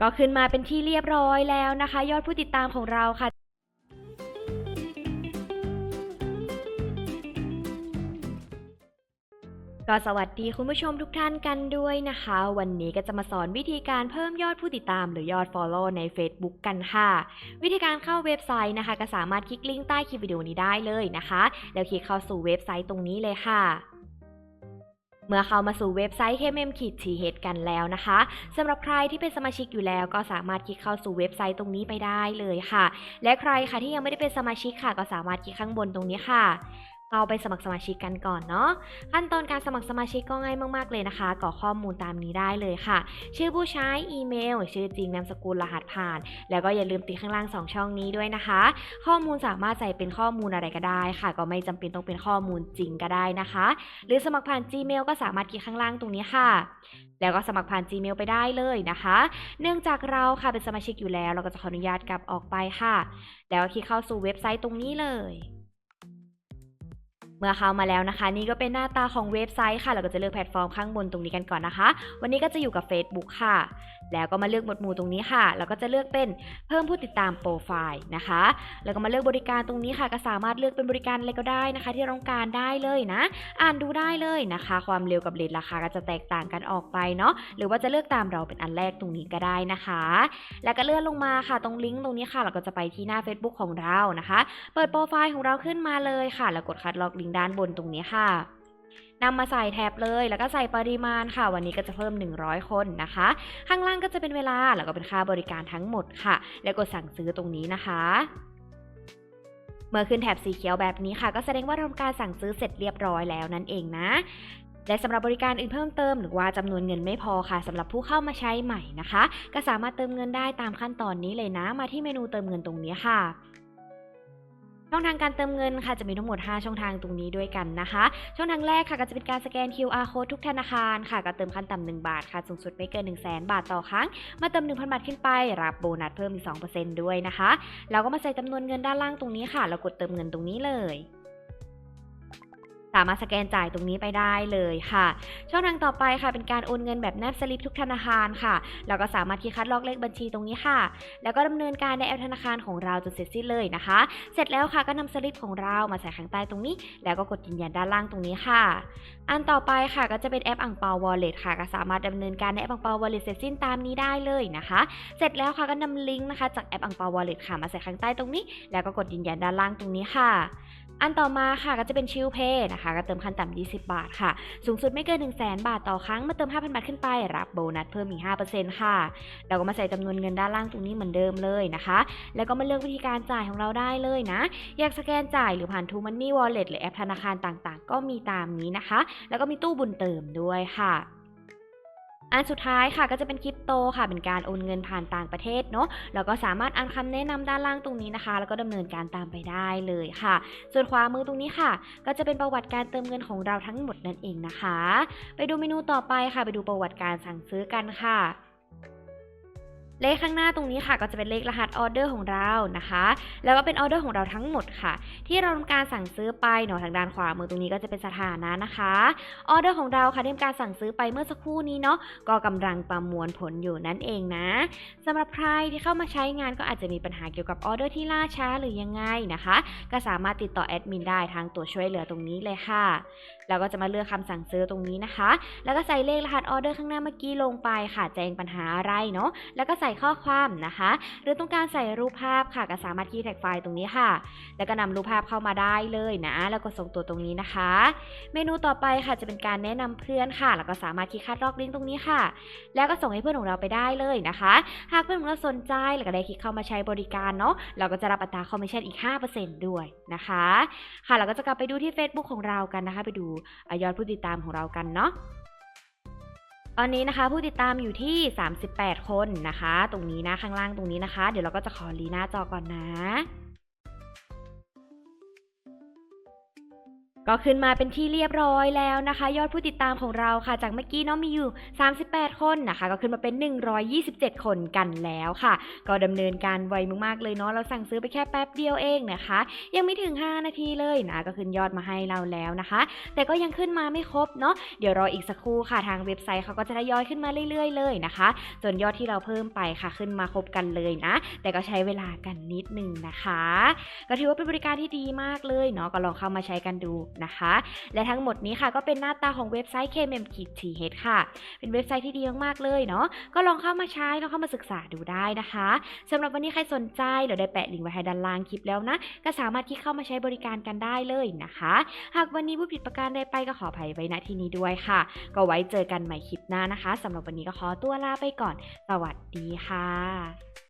ก็ขึ้นมาเป็นที่เรียบร้อยแล้วนะคะ ยอดผู้ติดตามของเราค่ะก็สวัสดีคุณผู้ชมทุกท่านกันด้วยนะคะ วันนี้ก็จะมาสอนวิธีการเพิ่มยอดผู้ติดตามหรือยอด Follow ใน Facebook กันค่ะ วิธีการเข้าเว็บไซต์นะคะ ก็สามารถคลิกลิงก์ใต้คลิปวิดีโอนี้ได้เลยนะคะ แล้วคลิกเข้าสู่เว็บไซต์ตรงนี้เลยค่ะ เมื่อเข้ามาสู่เว็บไซต์ KMM ขีดสีเหตุกันแล้วนะคะสำหรับใครที่เป็นสมาชิกอยู่แล้ว ก็สามารถคลิกเข้าสู่เว็บไซต์ตรงนี้ไปได้เลยค่ะ และใครค่ะที่ยังไม่ได้เป็นสมาชิกค่ะ ก็สามารถคลิกข้างบนตรงนี้ค่ะ เอาไปสมัครสมาชิกกันก่อนเนาะขั้นตอนการสมัครสมาชิกก็ง่ายมากๆเลยนะคะกรอกข้อมูลตามนี้ได้เลยค่ะ ชื่อผู้ใช้อีเมล ชื่อจริงนามสกุลรหัสผ่าน แล้วก็อย่าลืมติดข้างล่าง 2 ช่องนี้ด้วยนะคะ ข้อมูลสามารถใส่เป็นข้อมูลอะไรก็ได้ค่ะ ก็ไม่จำเป็นต้องเป็นข้อมูลจริงก็ได้นะคะ หรือสมัครผ่าน Gmail ก็สามารถคลิกข้างล่างตรงนี้ค่ะแล้วก็สมัครผ่าน Gmail ไปได้เลยนะคะ เนื่องจากเราค่ะเป็นสมาชิกอยู่แล้ว เราก็จะขออนุญาตกลับออกไปค่ะ แล้วคลิกเข้าสู่เว็บไซต์ตรงนี้เลย เมื่อเข้ามาแล้วนะคะ นี่ก็เป็นหน้าตาของเว็บไซต์ค่ะ เราก็จะเลือกแพลตฟอร์มข้างบนตรงนี้กันก่อนนะคะ วันนี้ก็จะอยู่กับ Facebook ค่ะ แล้วก็มาเลือกหมวดหมู่ตรงนี้ค่ะ แล้วก็จะเลือกเป็นเพิ่มผู้ติดตามโปรไฟล์นะคะ แล้วก็มาเลือกบริการตรงนี้ค่ะ ก็สามารถเลือกเป็นบริการอะไรก็ได้นะคะ ที่เราต้องการได้เลยนะ อ่านดูได้เลยนะคะ ความเร็วกับเรทราคาก็จะแตกต่างกันออกไปเนาะ หรือว่าจะเลือกตามเราเป็นอันแรกตรงนี้ก็ได้นะคะ แล้วก็เลื่อนลงมาค่ะ ตรงลิงก์ตรงนี้ค่ะ เราก็จะไปที่หน้า Facebook ของเรานะคะ เปิดโปรไฟล์ของเราขึ้นมาเลยค่ะ แล้วกดคัดลอกลิงก์ด้านบนตรงนี้ค่ะนำมาใส่แท็บเลย แล้วก็ใส่ปริมาณค่ะ วันนี้ก็จะเพิ่ม 100 คนนะคะ ข้างล่างก็จะเป็นเวลา แล้วก็เป็นค่าบริการทั้งหมดค่ะ แล้วกดสั่งซื้อตรงนี้นะคะ เมื่อขึ้นแถบสีเขียวแบบนี้ค่ะ ก็แสดงว่าทำการสั่งซื้อเสร็จเรียบร้อยแล้วนั่นเองนะและสำหรับบริการอื่นเพิ่มเติมหรือว่าจำนวนเงินไม่พอค่ะสำหรับผู้เข้ามาใช้ใหม่นะคะ ก็สามารถเติมเงินได้ตามขั้นตอนนี้เลยนะ มาที่เมนูเติมเงินตรงนี้ค่ะ ช่องทางการเติมเงินค่ะจะมีทั้งหมด 5 ช่องทางตรงนี้ด้วยกันนะคะ ช่องทางแรกค่ะก็จะเป็นการสแกน QR code ทุกธนาคารค่ะก็เติมขั้นต่ำ1บาทค่ะสูงสุดไม่เกิน 1 0 0 0 0แบาทต่อครั้ง มาเติม 1,000 บาทขึ้นไป รับโบนัสเพิ่มอีก2%ด้วยนะคะแล้วก็มาใส่จำนวนเงินด้านล่างตรงนี้ค่ะ แล้วกดเติมเงินตรงนี้เลย สามารถสแกนจ่ายตรงนี้ไปได้เลยค่ะ ช่องทางต่อไปค่ะ เป็นการโอนเงินแบบแนบสลิปทุกธนาคารค่ะแล้วก็สามารถคลิกคัดลอกเลขบัญชีตรงนี้ค่ะ แล้วก็ดำเนินการในแอปธนาคารของเราจนเสร็จสิ้นเลยนะคะ เสร็จแล้วค่ะก็นำสลิปของเรามาใส่ข้างใต้ตรงนี้ แล้วก็กดยืนยันด้านล่างตรงนี้ค่ะ อันต่อไปค่ะก็จะเป็นแอปอังเปาวอลเล็ตค่ะ ก็สามารถดำเนินการในแอปอังเปาวอลเล็ตเสร็จสิ้นตามนี้ได้เลยนะคะ เสร็จแล้วค่ะก็นำลิงก์นะคะจากแอปอังเปาวอลเล็ตค่ะมาใส่ข้างใต้ตรงนี้ แล้วก็กดยืนยันด้านล่างตรงนี้ค่ะ อันต่อมาค่ะก็จะเป็นชิลเพย์นะคะ ก็เติมขั้นต่ำ20 บาทค่ะ สูงสุดไม่เกิน 1 0 0 0 0แบาทต่อครั้ง มาเติม 5,000 บาทขึ้นไป รับโบนัสเพิ่มอีก5%ค่ะ เราก็มาใส่จำนวนเงินด้านล่างตรงนี้เหมือนเดิมเลยนะคะ แล้วก็มาเลือกวิธีการจ่ายของเราได้เลยนะ อยากสแกนจ่ายหรือผ่าน t ูมันนี่วอลเล็ตหรือแอปธนาคารต่างๆ ก็มีตามนี้นะคะ แล้วก็มีตู้บุญเติมด้วยค่ะ อันสุดท้ายค่ะก็จะเป็นคริปโตค่ะ เป็นการโอนเงินผ่านต่างประเทศเนาะแล้วก็สามารถอ่านคำแนะนำด้านล่างตรงนี้นะคะ แล้วก็ดำเนินการตามไปได้เลยค่ะ ส่วนขวามือตรงนี้ค่ะ ก็จะเป็นประวัติการเติมเงินของเราทั้งหมดนั่นเองนะคะ ไปดูเมนูต่อไปค่ะ ไปดูประวัติการสั่งซื้อกันค่ะ เลขข้างหน้าตรงนี้ค่ะก็จะเป็นเลขรหัสออเดอร์ของเรานะคะ แล้วก็เป็นออเดอร์ของเราทั้งหมดค่ะ ที่เราทำการสั่งซื้อไปเนาะทางด้านขวามือตรงนี้ก็จะเป็นสถานะนะคะออเดอร์ของเราค่ะที่ทำการสั่งซื้อไปเมื่อสักครู่นี้เนาะก็กำลังประมวลผลอยู่นั่นเองนะสำหรับใครที่เข้ามาใช้งานก็อาจจะมีปัญหาเกี่ยวกับออเดอร์ที่ล่าช้าหรือยังไงนะคะ ก็สามารถติดต่อแอดมินได้ทางตัวช่วยเหลือตรงนี้เลยค่ะแล้วก็จะมาเลือกคำสั่งซื้อตรงนี้นะคะ แล้วก็ใส่เลขรหัสออเดอร์ข้างหน้าเมื่อกี้ลงไปค่ะแจ้งปัญหาอะไรเนาะแล้วก็ใส่ส่ข้อความนะคะ หรือต้องการใส่รูปภาพค่ะก็สามารถคีย์แท็กไฟล์ตรงนี้ค่ะ แล้วก็นำรูปภาพเข้ามาได้เลยนะ แล้วก็ส่งตัวตรงนี้นะคะ เมนูต่อไปค่ะจะเป็นการแนะนำเพื่อนค่ะ แล้วก็สามารถคลิกคัดลอกลิงก์ตรงนี้ค่ะ แล้วก็ส่งให้เพื่อนของเราไปได้เลยนะคะ หากเพื่อนของเราสนใจแล้วก็ได้คลิกเข้ามาใช้บริการเนาะเราก็จะรับอัตราคอมมิชชั่นอีก 5%ด้วยนะคะ ค่ะเราก็จะกลับไปดูที่ Facebook ของเรากันนะคะ ไปดูอยอดผู้ติดตามของเรากันเนาะ ตอนนี้นะคะผู้ติดตามอยู่ที่ 38 คนนะคะ ตรงนี้นะข้างล่างตรงนี้นะคะ เดี๋ยวเราก็จะขอรีหน้าจอก่อนนะ ก็ขึ้นมาเป็นที่เรียบร้อยแล้วนะคะ ยอดผู้ติดตามของเราค่ะ จากเมื่อกี้เนาะมีอยู่ 38 คนนะคะ ก็ขึ้นมาเป็น 127 คนกันแล้วค่ะ ก็ดำเนินการไวมากๆเลยเนาะเราสั่งซื้อไปแค่แป๊บเดียวเองนะคะ ยังไม่ถึง 5 นาทีเลยนะก็ขึ้นยอดมาให้เราแล้วนะคะ แต่ก็ยังขึ้นมาไม่ครบเนาะเดี๋ยวรออีกสักครู่ค่ะทางเว็บไซต์เขาก็จะทยอยขึ้นมาเรื่อยๆ เลยนะคะ จนยอดที่เราเพิ่มไปค่ะขึ้นมาครบกันเลยนะ แต่ก็ใช้เวลากันนิดนึงนะคะ ก็ถือว่าเป็นบริการที่ดีมากเลยเนาะก็ลองเข้ามาใช้กันดูนะคะ และทั้งหมดนี้ค่ะก็เป็นหน้าตาของเว็บไซต์ KMM-TH ค่ะ เป็นเว็บไซต์ที่ดีมากๆเลยเนาะก็ลองเข้ามาใช้ลองเข้ามาศึกษาดูได้นะคะสำหรับวันนี้ใครสนใจเดี๋ยวได้แปะลิงก์ไว้ให้ด้านล่างคลิปแล้วนะ ก็สามารถคลิกเข้ามาใช้บริการกันได้เลยนะคะ หากวันนี้ผู้ผิดประการใดไปก็ขออภัยไว้ณที่นี้ด้วยค่ะ ก็ไว้เจอกันใหม่คลิปหน้านะคะสำหรับวันนี้ก็ขอตัวลาไปก่อน สวัสดีค่ะ